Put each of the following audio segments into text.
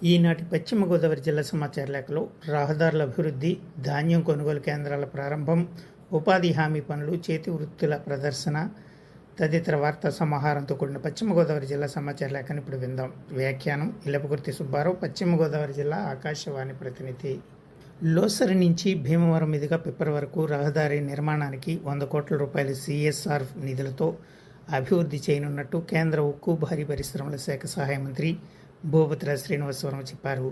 ఈనాటి పశ్చిమ గోదావరి జిల్లా సమాచార లేఖలో రహదారుల అభివృద్ధి ధాన్యం కొనుగోలు కేంద్రాల ప్రారంభం ఉపాధి హామీ పనులు చేతి వృత్తుల ప్రదర్శన తదితర వార్తా సమాహారంతో కూడిన పశ్చిమ గోదావరి జిల్లా సమాచార లేఖను ఇప్పుడు విందాం. వ్యాఖ్యానం ఇలపకుర్తి సుబ్బారావు పశ్చిమ గోదావరి జిల్లా ఆకాశవాణి ప్రతినిధి. లోసరి నుంచి భీమవరం మీదుగా పిప్పర్ వరకు రహదారి నిర్మాణానికి వంద కోట్ల రూపాయల సిఎస్ఆర్ నిధులతో అభివృద్ధి చేయనున్నట్టు కేంద్ర ఉక్కు భారీ పరిశ్రమల శాఖ సహాయ మంత్రి భూపతుల శ్రీనివాసవరం చెప్పారు.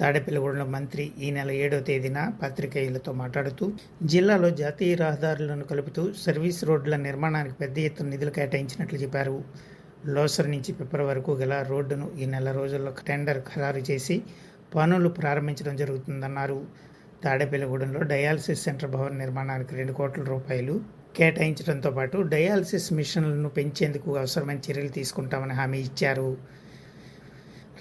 తాడేపల్లిగూడెంలో మంత్రి ఈ నెల ఏడవ తేదీన పాత్రికేయులతో మాట్లాడుతూ జిల్లాలో జాతీయ రహదారులను కలుపుతూ సర్వీస్ రోడ్ల నిర్మాణానికి పెద్ద ఎత్తున నిధులు కేటాయించినట్లు చెప్పారు. లోసర్ నుంచి పిప్పర్ వరకు గల రోడ్డును ఈ నెల రోజుల్లో టెండర్ ఖరారు చేసి పనులు ప్రారంభించడం జరుగుతుందన్నారు. తాడేపల్లిగూడెంలో డయాలసిస్ సెంటర్ భవన నిర్మాణానికి రెండు కోట్ల రూపాయలు కేటాయించడంతో పాటు డయాలసిస్ మిషన్లను పెంచేందుకు అవసరమైన చర్యలు తీసుకుంటామని హామీ ఇచ్చారు.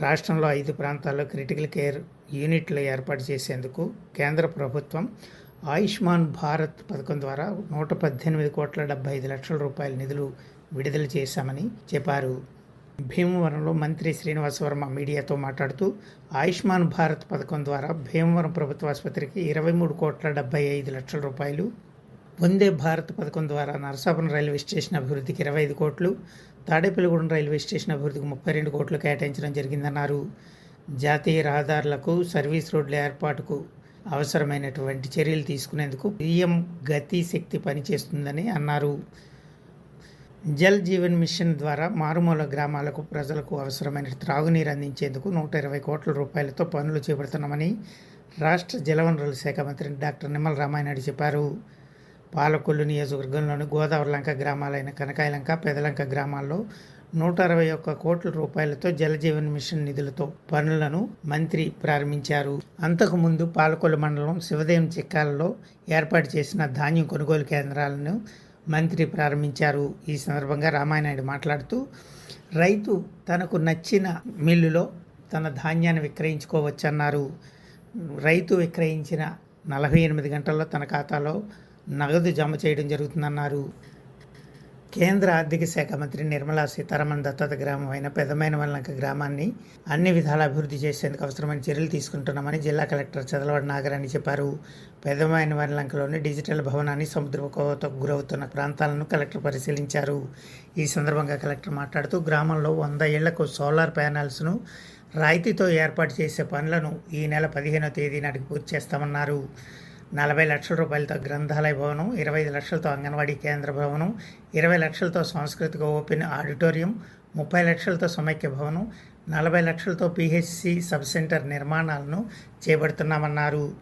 రాష్ట్రంలో ఐదు ప్రాంతాల్లో క్రిటికల్ కేర్ యూనిట్లు ఏర్పాటు చేసేందుకు కేంద్ర ప్రభుత్వం ఆయుష్మాన్ భారత్ పథకం ద్వారా నూట పద్దెనిమిది కోట్ల డెబ్బై ఐదు లక్షల రూపాయల నిధులు విడుదల చేశామని చెప్పారు. భీమవరంలో మంత్రి శ్రీనివాస వర్మ మీడియాతో మాట్లాడుతూ ఆయుష్మాన్ భారత్ పథకం ద్వారా భీమవరం ప్రభుత్వ ఆసుపత్రికి ఇరవై మూడు కోట్ల డెబ్బై ఐదు లక్షల రూపాయలు వందే భారత్ పథకం ద్వారా నరసాపురం రైల్వే స్టేషన్ అభివృద్ధికి ఇరవై ఐదు కోట్లు తాడేపల్లిగూడెం రైల్వే స్టేషన్ అభివృద్ధికి ముప్పై రెండు కోట్లు కేటాయించడం జరిగిందన్నారు. జాతీయ రహదారులకు సర్వీస్ రోడ్ల ఏర్పాటుకు అవసరమైనటువంటి చర్యలు తీసుకునేందుకు పిఎం గతి శక్తి పనిచేస్తుందని అన్నారు. జల్ జీవన్ మిషన్ ద్వారా మారుమూల గ్రామాలకు ప్రజలకు అవసరమైన త్రాగునీరు అందించేందుకు నూట ఇరవై కోట్ల రూపాయలతో పనులు చేపడుతున్నామని రాష్ట్ర జలవనరుల శాఖ మంత్రి డాక్టర్ నిమ్మల రామాయణుడు చెప్పారు. పాలకొల్లు నియోజకవర్గంలోని గోదావరి లంక గ్రామాలైన కనకాయలంక పెదలంక గ్రామాల్లో నూట అరవై ఒక్క కోట్ల రూపాయలతో జలజీవన్ మిషన్ నిధులతో పనులను మంత్రి ప్రారంభించారు. అంతకుముందు పాలకొల్లు మండలం శివదేవం చిక్కాలలో ఏర్పాటు చేసిన ధాన్యం కొనుగోలు కేంద్రాలను మంత్రి ప్రారంభించారు. ఈ సందర్భంగా రామానాయుడు మాట్లాడుతూ రైతు తనకు నచ్చిన మిల్లులో తన ధాన్యాన్ని విక్రయించుకోవచ్చన్నారు. రైతు విక్రయించిన నలభై ఎనిమిది గంటల్లో తన ఖాతాలో నగదు జమ చేయడం జరుగుతుందన్నారు. కేంద్ర ఆర్థిక శాఖ మంత్రి నిర్మలా సీతారామన్ దత్తత గ్రామం అయిన పెదమైన వల్లంక గ్రామాన్ని అన్ని విధాల అభివృద్ధి చేసేందుకు అవసరమైన చర్యలు తీసుకుంటున్నామని జిల్లా కలెక్టర్ చదలవాడి నాగరాణి చెప్పారు. పెదమైన వల్లంకలోని డిజిటల్ భవనాన్ని సముద్ర గురవుతున్న ప్రాంతాలను కలెక్టర్ పరిశీలించారు. ఈ సందర్భంగా కలెక్టర్ మాట్లాడుతూ గ్రామంలో వంద ఏళ్ళకు సోలార్ ప్యానల్స్ను రాయితీతో ఏర్పాటు చేసే పనులను ఈ నెల పదిహేనో తేదీ నాటికి పూర్తి చేస్తామన్నారు. నలభై లక్షల రూపాయలతో గ్రంథాలయ భవనం ఇరవై ఐదు లక్షలతో అంగన్వాడీ కేంద్ర భవనం ఇరవై లక్షలతో సాంస్కృతిక ఓపెన్ ఆడిటోరియం ముప్పై లక్షలతో సమైక్య భవనం నలభై లక్షలతో పిహెచ్సి సబ్ సెంటర్ నిర్మాణాలను చేపడుతున్నామన్నారు.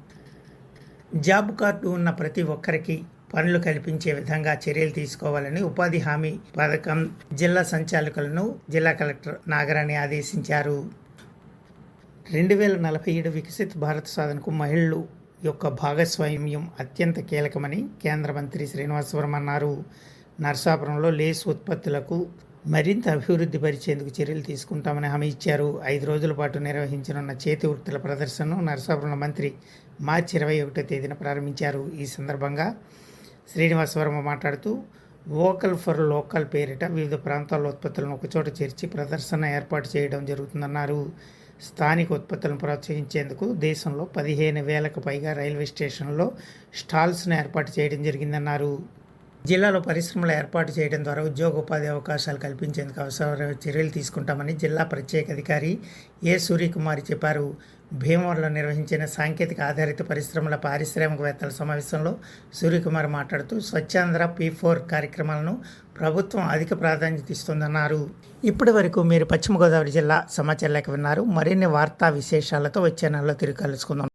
జాబ్ కార్డు ఉన్న ప్రతి ఒక్కరికి పనులు కల్పించే విధంగా చర్యలు తీసుకోవాలని ఉపాధి హామీ పథకం జిల్లా సంచాలకులను జిల్లా కలెక్టర్ నాగరాణి ఆదేశించారు. రెండు వేల నలభై ఏడు వికసిత్ భారత్ సాధనకు మహిళలు యొక్క భాగస్వామ్యం అత్యంత కీలకమని కేంద్ర మంత్రి శ్రీనివాసవరం అన్నారు. నర్సాపురంలో లేస్ ఉత్పత్తులకు మరింత అభివృద్ధి పరిచేందుకు చర్యలు తీసుకుంటామని హామీ ఇచ్చారు. ఐదు రోజుల పాటు నిర్వహించనున్న చేతి వృత్తుల ప్రదర్శనను నరసాపురం మంత్రి మార్చి ఇరవై ఒకటో తేదీన ప్రారంభించారు. ఈ సందర్భంగా శ్రీనివాసవర్మ మాట్లాడుతూ వోకల్ ఫర్ లోకల్ పేరిట వివిధ ప్రాంతాల ఉత్పత్తులను ఒకచోట చేర్చి ప్రదర్శన ఏర్పాటు చేయడం జరుగుతుందన్నారు. స్థానిక ఉత్పత్తులను ప్రోత్సహించేందుకు దేశంలో పదిహేను వేలకు పైగా రైల్వే స్టేషన్లో స్టాల్స్ను ఏర్పాటు చేయడం జరిగిందన్నారు. జిల్లాలో పరిశ్రమలు ఏర్పాటు చేయడం ద్వారా ఉద్యోగ ఉపాధి అవకాశాలు కల్పించేందుకు అవసరమైన చర్యలు తీసుకుంటామని జిల్లా ప్రత్యేక అధికారి ఏ సూర్యకుమారి చెప్పారు. భీమవరంలో నిర్వహించిన సాంకేతిక ఆధారిత పరిశ్రమల పారిశ్రామికవేత్తల సమావేశంలో సూర్యకుమార్ మాట్లాడుతూ స్వచ్ఛాంధ్ర పీ ఫోర్ కార్యక్రమాలను ప్రభుత్వం అధిక ప్రాధాన్యత ఇస్తుందన్నారు. ఇప్పటి వరకు మీరు పశ్చిమ గోదావరి జిల్లా సమాచారం లేఖ విన్నారు. మరిన్ని వార్తా విశేషాలతో వచ్చే నెలలో తిరిగి కలుసుకుందాం.